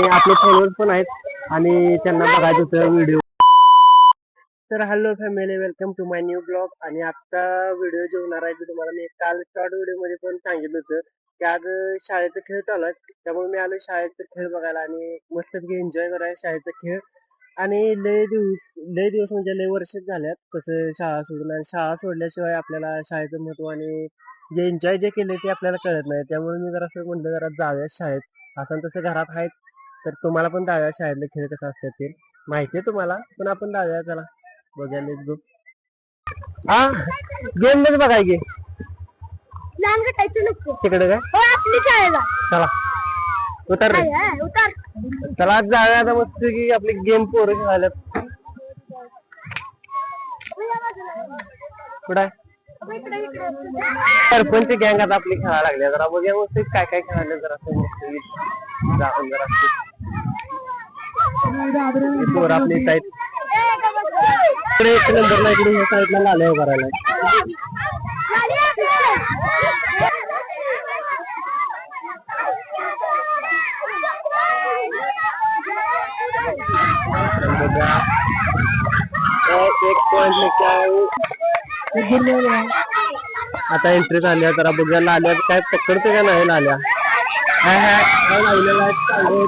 आणि आपले फॉलोअर्स पण आहेत. आणि त्यांना बघायचं होतं व्हिडिओ तर hello family welcome to my new blog आणि आता व्हिडिओ जे होणार आहे ते तुम्हाला. मी काल शॉर्ट व्हिडिओमध्ये पण सांगितलं होतं की आज शाळेचा खेळ चालू आहे. त्यामुळे मी आलो शाळेचा खेळ बघायला आणि मस्तपैकी एन्जॉय करायला शाळेचा खेळ. आणि लय दिवस लय दिवस म्हणजे लय वर्ष झाल्यात कसं शाळा सोडून. आणि शाळा सोडल्याशिवाय आपल्याला शाळेचं महत्त्व आणि जे एन्जॉय जे केले ते आपल्याला कळत नाही. त्यामुळे मी जरा असं म्हणलं जरा जाऊया शाळेत. असं तसं घरात आहेत. तर तुम्हाला पण जाऊया शाळेतले खेळ कसं असतात ते माहिती आहे तुम्हाला पण आपण जाऊया चला बघूया लेट्स गो हा? गेममध्ये बघाय गे लहान गटायचे नको तिकडे काय? हो आपली शाळेला. चला. उतर रे. काय आहे? उतार. चला आज जाऊया आता मस्त की आपली गेम पोरं खेळायला कुठं आहे? इकडे इकडे सरपंच गँग आता आपली खेळायला लागली जरा बघूया मस्त काय काय खेळायला जरा. असं मस्त. जाऊन जरा. पोरं आपली साईड इकडे एक नंबरला इकडे ह्या साईडला लाल्या करायला बघा एक पॉइंट आता एंट्री झाल्या जरा बघा लाल्या काय पकडते का नाही लाल्या हाय काय आहे.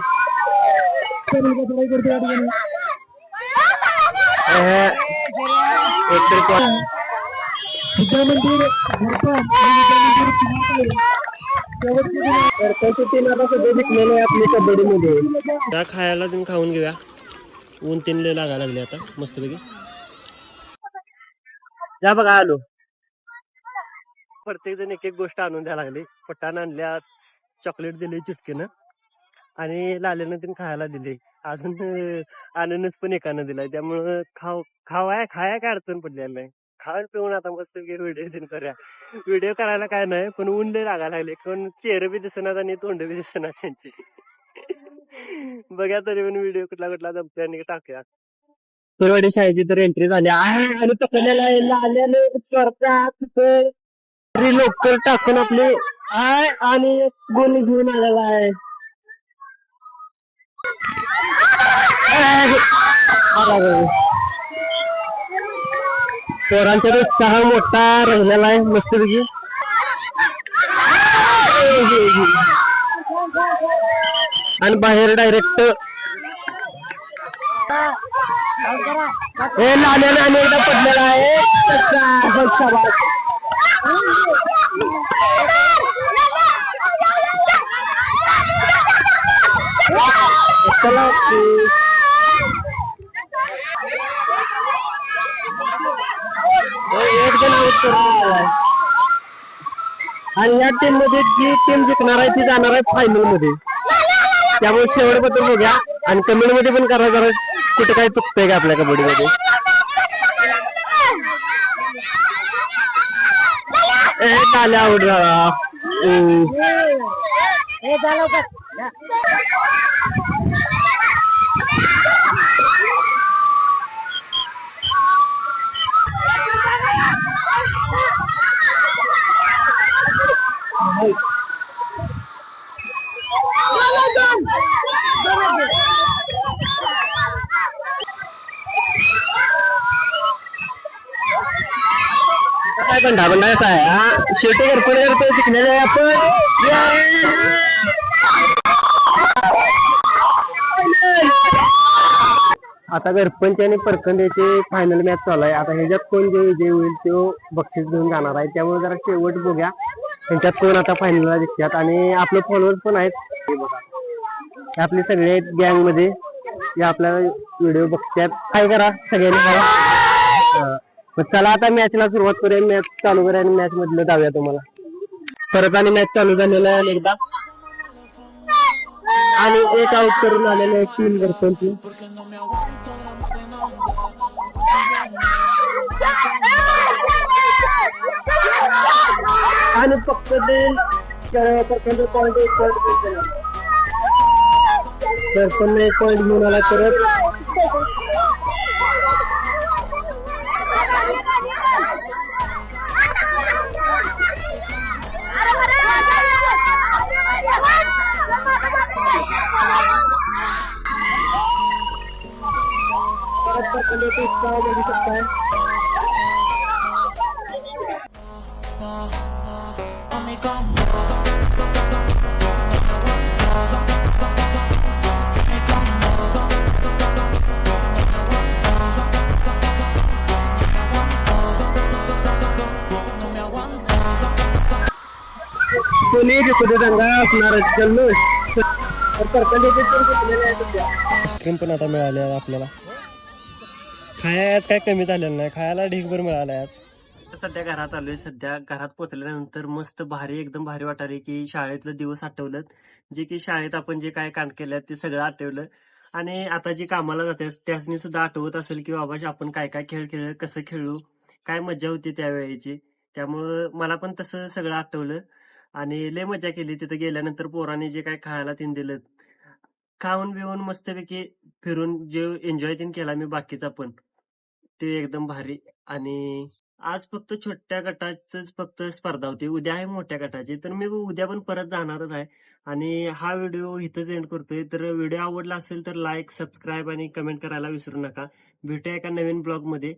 त्या खायला तुम्ही खाऊन घेऊया. ऊन तीन लय लागायला लागले आता मस्तपैकी. या बघा आलो. प्रत्येक जण एक एक गोष्ट आणून द्यायला लागली. पट्टान आणल्या चॉकलेट दिले चुटकीनं. आणि लाल्यानं तीन खायला दिले अजून अं, अननस पण एकानं दिलाय. त्यामुळं खाव खावाय खाया काय अडचण पडलेलं नाही. खाऊन पिऊन आता मस्त व्हिडिओ दिन करूया. व्हिडिओ करायला काय नाही पण ऊन लय लागायला लागले पण चेहरे बी दिसणार आणि तोंड बी दिसणार त्यांची. बघा तरी पण व्हिडिओ कुठला कुठला जमतोय आणि टाकूया. सुरवाडी शाळेची तर एंट्री झाली. आणि तकल्याला स्वर्गात लोकर टाकून आपले आय आणि गोली घेऊन आलेला आहे. आहे. आला पोरांचा उत्साह मोठा रंगलेला आहे मस्तपैकी आणि बाहेर डायरेक्ट हे लाल्याने आणि एकदा पडलेला आहे चला की. करून आहे. आणि या टीममध्ये जी टीम जिंकणार आहे ती जाणार आहे फायनलमध्ये त्यामुळे शेवटबद्दल बघा आणि कमेंटमध्ये पण करा जरा कुठे काय चुकतंय का आपल्या कबड्डी मध्ये ए चाले झाला का काय ढाबंडा कसा आहे हा? शेवटी करतो शिकलेले आहे आपण. आता घरपंच आणि परखंड्याचे फायनल मॅच चालू आहे. आता ह्याच्यात कोण जे विजय होईल तो बक्षीस घेऊन जाणार आहे. त्यामुळे जरा शेवट बघूया. त्यांच्यात कोण आता फायनलला दिसतात आणि आपले फॉलोअर्स पण आहेत. हे आपले सगळे आहेत गँगमध्ये. जे आपला व्हिडिओ बघतात. काय करा? सगळ्यांनी करा हा. चला आता मॅचला सुरुवात करूया. मॅच चालू करूया आणि मॅच मधलं जाऊया तुम्हाला. परत आणि मॅच चालू झालेला आहे एकदा. आणि एक आउट करून आलेलं आहे तीन गरपंची आणि फक्त ते परखंड पॉईंट एक पॉईंट एक पॉईंट घेऊन आला परत. परकंड्याचा उत्साह बघू शकताय कोणी जिकडे दंगा असणार जल्लोष तर परकंड्याचे पण जिंकलेले आहे सध्या आईस्क्रीम पण आता मिळाले आहे आपल्याला खाया आज काय कमी झालेलं नाही. खायला ढीकभर मिळालाय आज. सध्या घरात आलोय. सध्या घरात पोहोचल्यानंतर मस्त भारी एकदम भारी वाटाले की शाळेतलं दिवस आठवलं जे की शाळेत आपण जे काय कांड केलं ते सगळं आठवलं. आणि आता जी कामाला जाते त्यासनी सुद्धा आठवत असेल की बाबा आपण काय काय खेळ खेळ कसं खेळू काय मजा होती त्यावेळेची. त्यामुळं मला पण तसं सगळं आठवलं. आणि लय मजा केली तिथं गेल्यानंतर पोराने जे काय खायला तीन दिलं. खाऊन बिऊन मस्तपैकी फिरून जे एन्जॉय तीन केला मी बाकीचा पण ते एकदम भारी. आणि आज फक्त छोट्या गटाचीच फक्त स्पर्धा होती. उद्या आहे मोठ्या गटाची तर मी उद्या पण परत जाणारच आहे. आणि हा व्हिडिओ इथंच एंड करतोय. तर व्हिडिओ आवडला असेल तर लाईक सबस्क्राईब आणि कमेंट करायला विसरू नका. भेटूया एका नवीन ब्लॉगमध्ये.